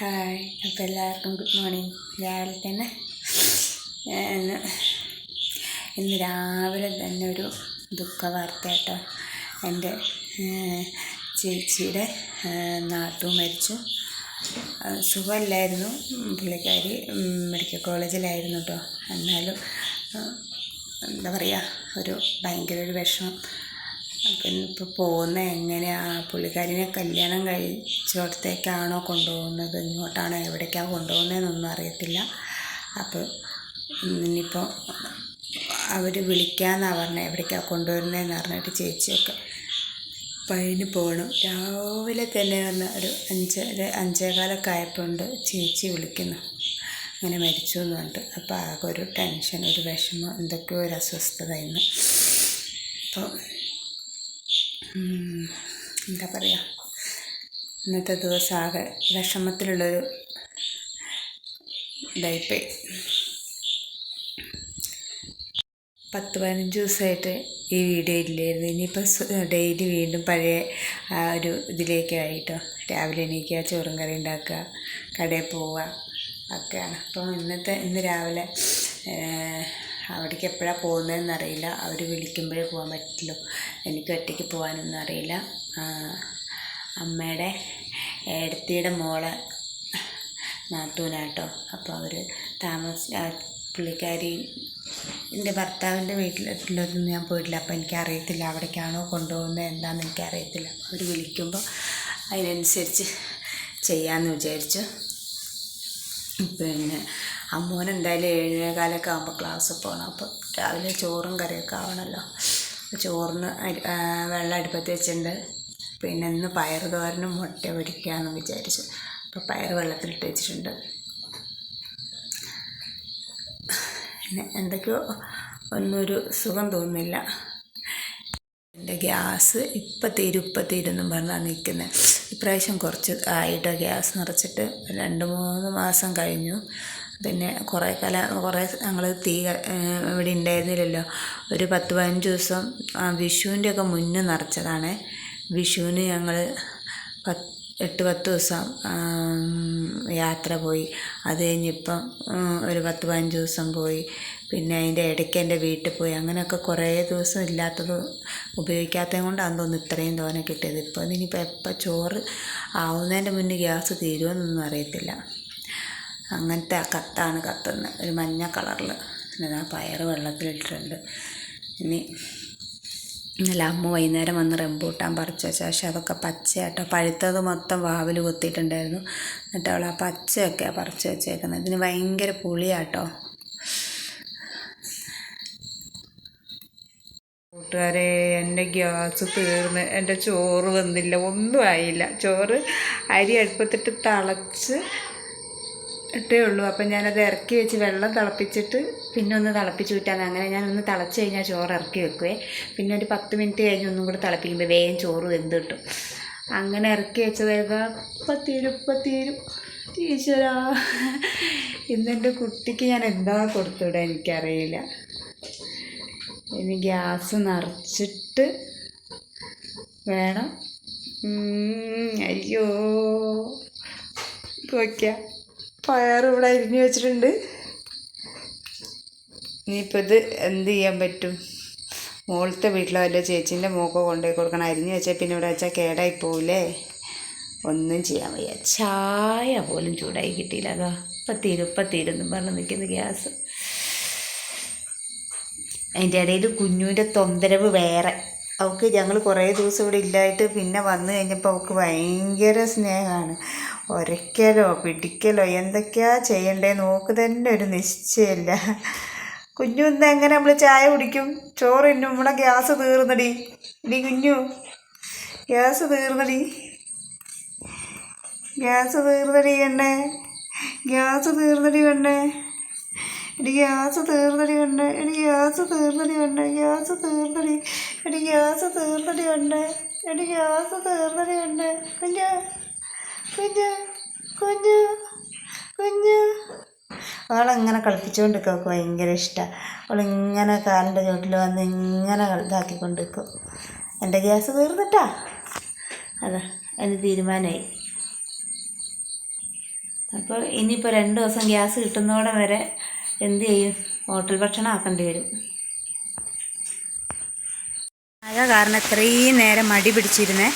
Hi അപ്പോൾ എല്ലാവർക്കും good morning. രാവിലെ തന്നെ ഇന്ന് രാവിലെ തന്നെ ഒരു ദുഃഖ വാർത്ത കേട്ടോ. എന്റെ ചേച്ചിയുടെ നാട്ടു മരിച്ചു. സുഖമില്ലായിരുന്നു. പുള്ളിക്കാരി മെഡിക്കൽ കോളേജിലായിരുന്നു കേട്ടോ. എന്നാലും എന്താ പറയുക ഒരു ഭയങ്കര ഒരു വിഷമം. അപ്പം ഇപ്പോൾ പോകുന്ന എങ്ങനെയാണ് പുള്ളിക്കാരിനെ കല്യാണം കഴിച്ചോടത്തേക്കാണോ കൊണ്ടുപോകുന്നത്? ഇങ്ങോട്ടാണോ? എവിടേക്കാണ് കൊണ്ടുപോകുന്നതെന്നൊന്നും അറിയത്തില്ല. അപ്പോൾ ഇനിയിപ്പോൾ അവർ വിളിക്കാമെന്നാണ് പറഞ്ഞത് എവിടേക്കാണ് കൊണ്ടുവരുന്നതെന്ന് പറഞ്ഞിട്ട് ചേച്ചിയൊക്കെ അതിന് പോകണം രാവിലെ തന്നെ വന്ന ഒരു അഞ്ച് ഒരു അഞ്ചേകാലൊക്കെ ആയപ്പോൾ ഉണ്ട് ചേച്ചി വിളിക്കുന്നു. അങ്ങനെ മരിച്ചു എന്ന് പറഞ്ഞിട്ട്. അപ്പോൾ ആകെ ഒരു ടെൻഷൻ ഒരു വിഷമം എന്തൊക്കെയോ ഒരു അസ്വസ്ഥത ഇന്ന്. അപ്പോൾ എന്താ പറയുക ഇന്നത്തെ ദിവസം ആകെ വിഷമത്തിലുള്ളൊരു ഇതായിപ്പോയി. പത്ത് പതിനഞ്ച് ദിവസമായിട്ട് ഈ വീഡിയോ ഇല്ലായിരുന്നു. ഇനിയിപ്പോൾ ഡെയിലി വീണ്ടും പഴയ ആ ഒരു ഇതിലേക്കായിട്ടോ രാവിലെ എണീക്കുക ചോറും കറി ഉണ്ടാക്കുക കടയിൽ പോവുക ഒക്കെയാണ്. അപ്പോൾ ഇന്നത്തെ ഇന്ന് രാവിലെ അവിടേക്ക് എപ്പോഴാണ് പോകുന്നതെന്ന് അറിയില്ല അവർ വിളിക്കുമ്പോഴേ പോകാൻ പറ്റുള്ളൂ. എനിക്ക് ഒറ്റയ്ക്ക് പോകാനൊന്നും അറിയില്ല. അമ്മയുടെ ഏടത്തിയുടെ മോളെ നാത്തൂനാട്ടോ. അപ്പോൾ അവർ താമസ പുള്ളിക്കാരി എന്റെ ഭർത്താവിന്റെ വീട്ടിലൊന്നും ഞാൻ പോയിട്ടില്ല. അപ്പോൾ എനിക്കറിയത്തില്ല അവിടേക്കാണോ കൊണ്ടുപോകുന്നത് എന്താണെന്ന് എനിക്കറിയത്തില്ല. അവർ വിളിക്കുമ്പോൾ അതിനനുസരിച്ച് ചെയ്യാമെന്ന് വിചാരിച്ചു. പിന്നെ അമ്മോൻ എന്തായാലും ഏഴേകാലൊക്കെ ആകുമ്പോൾ ക്ലാസ്സിൽ പോകണം അപ്പോൾ രാവിലെ ചോറും കറിയൊക്കെ ആവണമല്ലോ ചോറിന് വെള്ളം അടുപ്പത്ത് വെച്ചിട്ടുണ്ട്. പിന്നെ ഇന്ന് പയർ തോരനും മുട്ട പൊരിക്കാമെന്ന് വിചാരിച്ചു. അപ്പോൾ പയർ വെള്ളത്തിലിട്ട് വെച്ചിട്ടുണ്ട്. പിന്നെ എന്തൊക്കെയോ ഒന്നൊരു സുഖം തോന്നുന്നില്ല. എന്റെ ഗ്യാസ് ഇപ്പം തീരും ഇപ്പം തീരും എന്നും പറഞ്ഞാൽ നിൽക്കുന്നത് ഇപ്രാവശ്യം കുറച്ച് ആയിട്ട് ഗ്യാസ് നിറച്ചിട്ട് രണ്ട് മൂന്ന് മാസം കഴിഞ്ഞു. പിന്നെ കുറേ കാലം കുറേ ഞങ്ങൾ തീ ഇവിടെ ഉണ്ടായിരുന്നില്ലല്ലോ. ഒരു പത്ത് പതിനഞ്ച് ദിവസം വിഷുവിന്റെ ഒക്കെ മുന്നേ നിറച്ചതാണ്. വിഷുവിന് ഞങ്ങൾ പത്ത് എട്ട് പത്ത് ദിവസം യാത്ര പോയി. അത് കഴിഞ്ഞിപ്പം ഒരു പത്ത് പതിനഞ്ച് ദിവസം പോയി. പിന്നെ അതിന്റെ ഇടയ്ക്ക് എന്റെ വീട്ടിൽ പോയി. അങ്ങനെയൊക്കെ കുറേ ദിവസം ഇല്ലാത്തത് ഉപയോഗിക്കാത്തത് കൊണ്ടാണ് തോന്നുന്നു ഇത്രയും തോനെ കിട്ടിയത്. ഇപ്പോൾ ഇനിയിപ്പോൾ എപ്പോൾ ചോറ് ആവുന്നതിന്റെ മുന്നേ ഗ്യാസ് തീരുമെന്നൊന്നും അറിയത്തില്ല. അങ്ങനത്തെ ആ കത്താണ് കത്തുന്നത് ഒരു മഞ്ഞ കളറിൽ എന്നാൽ ആ പയർ വെള്ളത്തിലിട്ടിട്ടുണ്ട്. ഇനി ഇന്നലെ അമ്മ വൈകുന്നേരം വന്ന് റംബൂട്ടാൻ പറിച്ചു വെച്ചാൽ പക്ഷെ അതൊക്കെ പച്ചയാട്ടോ. പഴുത്തത് മൊത്തം വാവിൽ കുത്തിയിട്ടുണ്ടായിരുന്നു. എന്നിട്ട് അവൾ ആ പച്ചയൊക്കെയാണ് പറിച്ചു വെച്ചേക്കുന്നത്. ഇതിന് ഭയങ്കര പുളിയാട്ടോ. കൂട്ടുകാരെ എന്റെ ഗ്യാസ് തീർന്ന്. എന്റെ ചോറ് വന്നില്ല ഒന്നും ആയില്ല. ചോറ് അരി അടുപ്പത്തിട്ട് തിളച്ച് ഇട്ടേ ഉള്ളൂ. അപ്പം ഞാനത് ഇറക്കി വെച്ച് വെള്ളം തിളപ്പിച്ചിട്ട് പിന്നെ ഒന്ന് തിളപ്പിച്ച് വിട്ടാൽ അങ്ങനെ ഞാൻ ഒന്ന് തിളച്ച് കഴിഞ്ഞാൽ ചോറ് ഇറക്കി വെക്കുവേ. പിന്നെ ഒരു പത്ത് മിനിറ്റ് കഴിഞ്ഞ് ഒന്നും കൂടി തിളപ്പിക്കുമ്പോൾ വേഗം ചോറ് വെന്ത് കിട്ടും. അങ്ങനെ ഇറക്കി വെച്ചത് ഇപ്പം തീരും ഇപ്പം തീരും ഈശ്വരാ. ഇന്നെന്റെ കുട്ടിക്ക് ഞാൻ എന്താ കൊടുത്തുവിടാൻ എനിക്കറിയില്ല. ഇനി ഗ്യാസ് നിറച്ചിട്ട് വേണം. അയ്യോ. വയ്ക്കാം പയർ ഇവിടെ അരിഞ്ഞു വെച്ചിട്ടുണ്ട്. ഇനിയിപ്പോൾ ഇത് എന്ത് ചെയ്യാൻ പറ്റും? മോളത്തെ വീട്ടിലോ അല്ല ചേച്ചീന്റെ മോക്കോ കൊണ്ടുപോയി കൊടുക്കണം. അരിഞ്ഞു വെച്ചാൽ പിന്നെ ഇവിടെ വെച്ചാൽ കേടായി പോവില്ലേ ഒന്നും ചെയ്യാൻ വയ്യ. ചായ പോലും ചൂടായി കിട്ടിയില്ല. അതോ ഇപ്പം തീരും ഇപ്പം തീരും എന്നും പറഞ്ഞ് നിൽക്കുന്ന ഗ്യാസ്. അതിന്റെ ഇടയിൽ കുഞ്ഞുവിന്റെ തൊന്തരവ് വേറെ. അവൾക്ക് ഞങ്ങൾ കുറേ ദിവസം ഇവിടെ ഇല്ലായിട്ട് പിന്നെ വന്നു കഴിഞ്ഞപ്പോൾ അവൾക്ക് ഭയങ്കര സ്നേഹമാണ് ഒരയ്ക്കലോ പിടിക്കലോ എന്തൊക്കെയാ ചെയ്യണ്ടേ നോക്ക് തന്നെ ഒരു നിശ്ചയമില്ല കുഞ്ഞു ഇന്ന് എങ്ങനെ നമ്മൾ ചായ കുടിക്കും? ചോറ് ഇന്നും നമ്മളെ ഗ്യാസ് തീർന്നടി. ഇനി കുഞ്ഞു ഗ്യാസ് തീർന്നടി. ഗ്യാസ് തീർന്നടി കണ്ണേ. ഗ്യാസ് തീർന്നടി കണ്ണേ. എടി ഗ്യാസ് തീർന്നടി കണ്ണേ. എടി ഗ്യാസ് തീർന്നടി കണ്ണേ. ഗ്യാസ് തീർന്നടി. എടി ഗ്യാസ് തീർന്നടി ഉണ്ട് എടി ഗ്യാസ് തീർന്നടി ഉണ്ട് കുഞ്ഞ് കുഞ്ഞ് കുഞ്ഞ് കുഞ്ഞ്. അവളിങ്ങനെ കളിപ്പിച്ചുകൊണ്ട് നിൽക്കും അവൾക്ക് ഭയങ്കര ഇഷ്ടമാണ് അവളിങ്ങനെ കാലിന്റെ ചോട്ടിൽ വന്ന് ഇങ്ങനെ ഇതാക്കിക്കൊണ്ട് നിൽക്കും എന്റെ ഗ്യാസ് തീർന്നിട്ടാ? അതാ എന്റെ തീരുമാനമായി. അപ്പോൾ ഇനിയിപ്പോൾ രണ്ട് ദിവസം ഗ്യാസ് കിട്ടുന്നോടെ വരെ എന്ത് ചെയ്യും? ഹോട്ടൽ ഭക്ഷണം ആക്കേണ്ടി വരും. മഴ കാരണം ഇത്രയും നേരം മടി പിടിച്ചിരുന്നേ.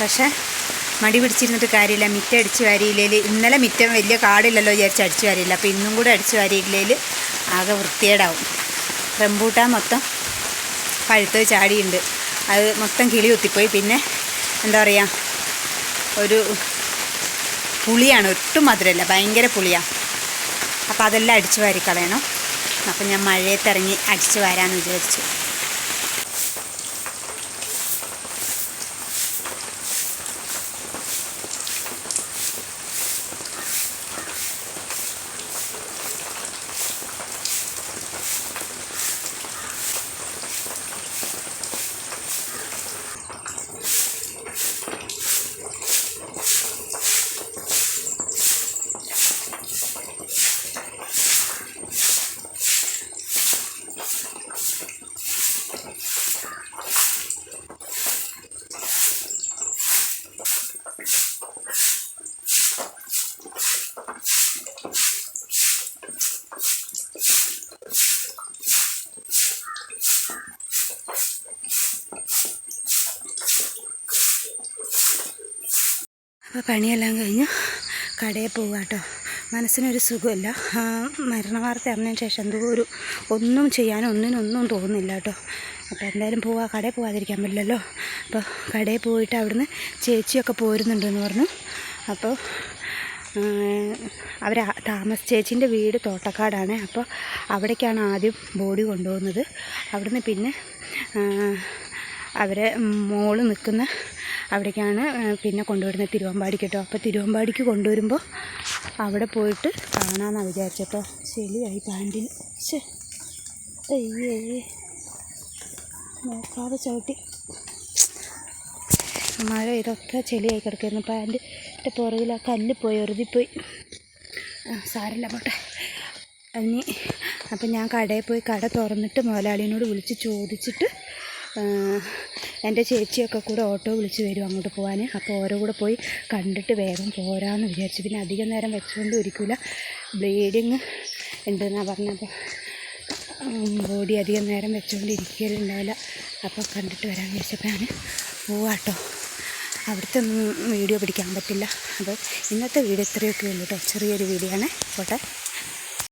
പക്ഷേ മടി പിടിച്ചിരുന്നിട്ട് കാര്യമില്ല. മിറ്റ അടിച്ച് വാരിയില്ലേൽ ഇന്നലെ മിറ്റം വലിയ കാടില്ലല്ലോ വിചാരിച്ച് അടിച്ച് വാരിയില്ല. അപ്പോൾ ഇന്നും കൂടെ അടിച്ച് വാരിയില്ലേൽ ആകെ വൃത്തികേടാവും. റംബൂട്ടാൻ മൊത്തം പഴുത്ത് ചാടിയുണ്ട്. അത് മൊത്തം കിളി കുത്തിപ്പോയി. പിന്നെ എന്താ പറയുക ഒരു പുളിയാണ്. ഒട്ടും മധുരമല്ല ഭയങ്കര പുളിയാണ് അപ്പോൾ അതെല്ലാം അടിച്ച് വാരിക്കളയണം. കളയണം അപ്പം ഞാൻ മഴയത്തിറങ്ങി അടിച്ച് വരാമെന്ന് വിചാരിച്ചു. അപ്പോൾ പണിയെല്ലാം കഴിഞ്ഞ് കടയിൽ പോവുക കേട്ടോ മനസ്സിനൊരു സുഖമില്ല. മരണ മരണവാർത്ത അറിഞ്ഞതിന് ശേഷം എന്തോ ഒരു ഒന്നും ചെയ്യാനും ഒന്നിനൊന്നും തോന്നുന്നില്ല കേട്ടോ അപ്പോൾ എന്തായാലും പോവാ കടയിൽ പോകാതിരിക്കാൻ പറ്റില്ലല്ലോ. അപ്പോൾ കടയിൽ പോയിട്ട് അവിടുന്ന് ചേച്ചിയൊക്കെ പോരുന്നുണ്ടെന്ന് പറഞ്ഞു. അപ്പോൾ അവർ താമസ ചേച്ചീന്റെ വീട് തോട്ടക്കാടാണ്. അപ്പോൾ അവിടേക്കാണ് ആദ്യം ബോഡി കൊണ്ടുപോകുന്നത്. അവിടുന്ന് പിന്നെ അവരെ മോൾ നിൽക്കുന്ന അവിടേക്കാണ് പിന്നെ കൊണ്ടുവരുന്നത് തിരുവമ്പാടിക്ക് കേട്ടോ. അപ്പോൾ തിരുവമ്പാടിക്ക് കൊണ്ടുവരുമ്പോൾ അവിടെ പോയിട്ട് കാണാമെന്നാണ് വിചാരിച്ചത് കേട്ടോ ശരിയായി ശേ അയ്യേ. നോക്കാതെ ചവിട്ടി. മഴ ഇതൊക്കെ ചെളിയായി കിടക്കുന്നു. പാന്റിന്റെ പുറകിൽ ആ കല്ല് പോയി എറുതിപ്പോയി സാരല്ല പോട്ടെ. ഇനി അപ്പം ഞാൻ കടയിൽ പോയി കട തുറന്നിട്ട് മുതലാളിനോട് വിളിച്ച് ചോദിച്ചിട്ട് എന്റെ ചേച്ചിയൊക്കെ കൂടെ ഓട്ടോ വിളിച്ച് വരും അങ്ങോട്ട് പോകാൻ അപ്പോൾ ഓരോ കൂടെ പോയി കണ്ടിട്ട് വേഗം പോരാന്ന് വിചാരിച്ചു. പിന്നെ അധികം നേരം വെച്ചുകൊണ്ട് ഇരിക്കില്ല ബ്ലീഡിങ് ഉണ്ടെന്നാണ് പറഞ്ഞപ്പോൾ ബോഡി അധികം നേരം വെച്ചുകൊണ്ട് ഇരിക്കലുണ്ടാവില്ല അപ്പോൾ കണ്ടിട്ട് വരാൻ വിചാരിച്ചപ്പോൾ ഞാൻ പോവാട്ടോ. അവിടുത്തെ വീഡിയോ പിടിക്കാൻ പറ്റില്ല. അപ്പോൾ ഇന്നത്തെ വീഡിയോ ഇത്രയൊക്കെ ഉള്ളൂ കേട്ടോ. ചെറിയൊരു വീഡിയോ ആണ്. പോട്ടെ.